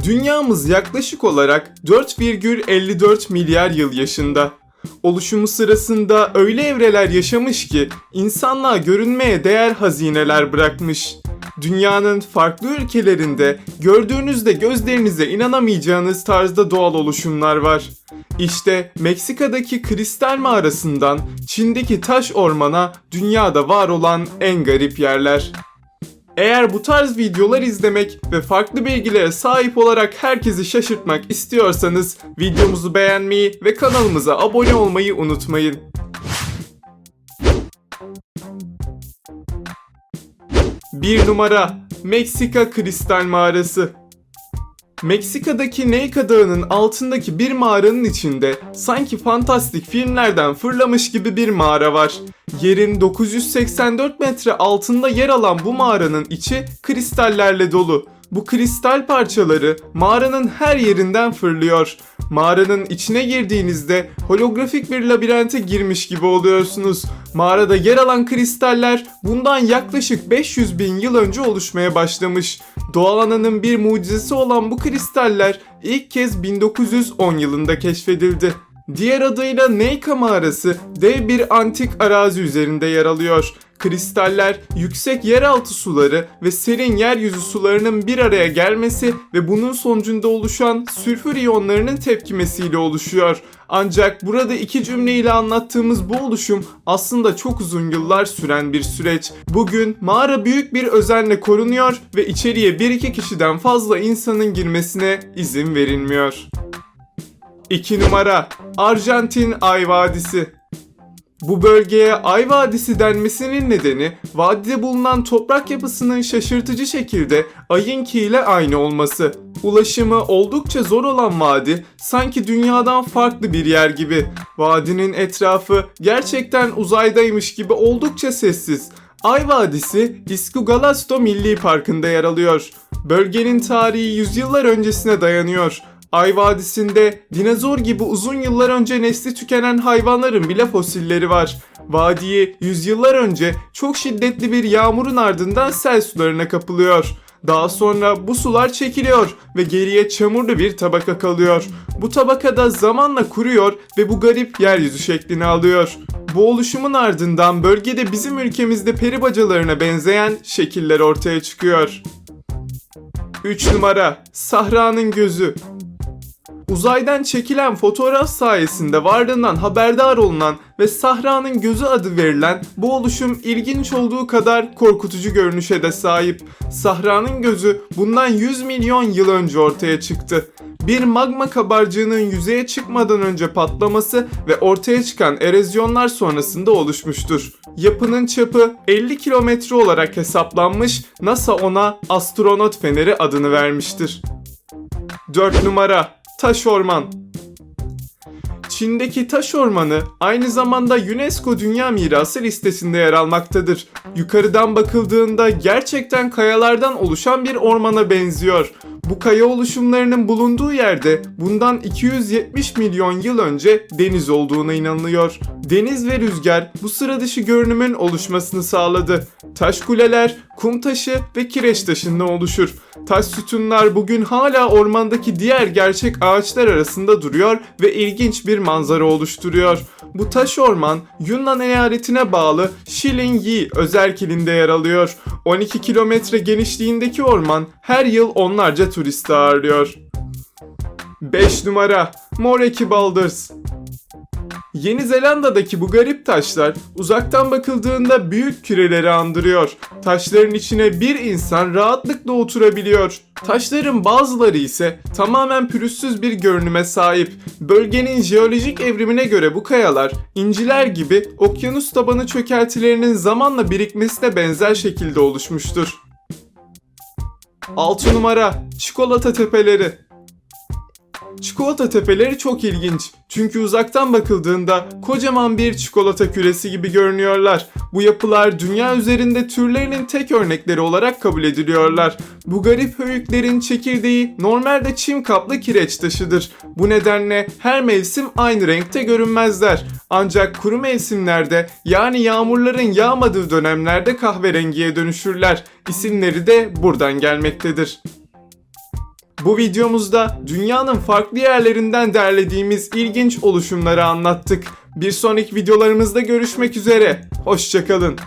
Dünyamız yaklaşık olarak 4,54 milyar yıl yaşında. Oluşumu sırasında öyle evreler yaşamış ki insanlığa görünmeye değer hazineler bırakmış. Dünyanın farklı ülkelerinde gördüğünüzde gözlerinize inanamayacağınız tarzda doğal oluşumlar var. İşte Meksika'daki kristal mağarasından Çin'deki taş ormana dünyada var olan en garip yerler. Eğer bu tarz videolar izlemek ve farklı bilgilere sahip olarak herkesi şaşırtmak istiyorsanız videomuzu beğenmeyi ve kanalımıza abone olmayı unutmayın. Bir numara Meksika Kristal Mağarası Meksika'daki Neyka Dağı'nın altındaki bir mağaranın içinde sanki fantastik filmlerden fırlamış gibi bir mağara var. Yerin 984 metre altında yer alan bu mağaranın içi kristallerle dolu. Bu kristal parçaları mağaranın her yerinden fırlıyor. Mağaranın içine girdiğinizde holografik bir labirente girmiş gibi oluyorsunuz. Mağarada yer alan kristaller bundan yaklaşık 500 bin yıl önce oluşmaya başlamış. Doğal ananın bir mucizesi olan bu kristaller ilk kez 1910 yılında keşfedildi. Diğer adıyla Neyka mağarası dev bir antik arazi üzerinde yer alıyor. Kristaller yüksek yeraltı suları ve serin yeryüzü sularının bir araya gelmesi ve bunun sonucunda oluşan sülfür iyonlarının tepkimesiyle oluşuyor. Ancak burada iki cümleyle anlattığımız bu oluşum aslında çok uzun yıllar süren bir süreç. Bugün mağara büyük bir özenle korunuyor ve içeriye bir iki kişiden fazla insanın girmesine izin verilmiyor. 2 numara Arjantin Ay Vadisi bu bölgeye Ay Vadisi denmesinin nedeni vadide bulunan toprak yapısının şaşırtıcı şekilde ayınki ile aynı olması. Ulaşımı oldukça zor olan vadi sanki dünyadan farklı bir yer gibi. Vadinin etrafı gerçekten uzaydaymış gibi oldukça sessiz. Ay Vadisi Iskugalasto Milli Parkı'nda yer alıyor. Bölgenin tarihi yüzyıllar öncesine dayanıyor. Ay Vadisi'nde dinozor gibi uzun yıllar önce nesli tükenen hayvanların bile fosilleri var. Vadiyi yüzyıllar önce çok şiddetli bir yağmurun ardından sel sularına kapılıyor. Daha sonra bu sular çekiliyor ve geriye çamurlu bir tabaka kalıyor. Bu tabaka da zamanla kuruyor ve bu garip yeryüzü şeklini alıyor. Bu oluşumun ardından bölgede bizim ülkemizde peri bacalarına benzeyen şekiller ortaya çıkıyor. 3 numara Sahra'nın gözü Uzaydan çekilen fotoğraf sayesinde varlığından haberdar olunan ve Sahra'nın gözü adı verilen bu oluşum ilginç olduğu kadar korkutucu görünüşe de sahip. Sahra'nın gözü bundan 100 milyon yıl önce ortaya çıktı. Bir magma kabarcığının yüzeye çıkmadan önce patlaması ve ortaya çıkan erozyonlar sonrasında oluşmuştur. Yapının çapı 50 kilometre olarak hesaplanmış, NASA ona astronot feneri adını vermiştir. 4 numara Taş Orman Çin'deki taş ormanı aynı zamanda UNESCO Dünya Mirası listesinde yer almaktadır. Yukarıdan bakıldığında gerçekten kayalardan oluşan bir ormana benziyor. Bu kaya oluşumlarının bulunduğu yerde bundan 270 milyon yıl önce deniz olduğuna inanılıyor. Deniz ve rüzgar bu sıra dışı görünümün oluşmasını sağladı. Taş kuleler, kum taşı ve kireç taşından oluşur. Taş sütunlar bugün hala ormandaki diğer gerçek ağaçlar arasında duruyor ve ilginç bir manzara oluşturuyor. Bu taş orman Yunnan eyaletine bağlı Shilin-Yi özelliğinde yer alıyor. 12 kilometre genişliğindeki orman her yıl onlarca turist ağırlıyor. 5 numara Moreki Boulders Yeni Zelanda'daki bu garip taşlar uzaktan bakıldığında büyük küreleri andırıyor. Taşların içine bir insan rahatlıkla oturabiliyor. Taşların bazıları ise tamamen pürüzsüz bir görünüme sahip. Bölgenin jeolojik evrimine göre bu kayalar inciler gibi okyanus tabanı çökeltilerinin zamanla birikmesine benzer şekilde oluşmuştur. 6 numara Çikolata Tepeleri Çikolata tepeleri çok ilginç. Çünkü uzaktan bakıldığında kocaman bir çikolata küresi gibi görünüyorlar. Bu yapılar dünya üzerinde türlerinin tek örnekleri olarak kabul ediliyorlar. Bu garip höyüklerin çekirdeği normalde çim kaplı kireç taşıdır. Bu nedenle her mevsim aynı renkte görünmezler. Ancak kuru mevsimlerde yani yağmurların yağmadığı dönemlerde kahverengiye dönüşürler. İsimleri de buradan gelmektedir. Bu videomuzda dünyanın farklı yerlerinden derlediğimiz ilginç oluşumları anlattık. Bir sonraki videolarımızda görüşmek üzere. Hoşçakalın.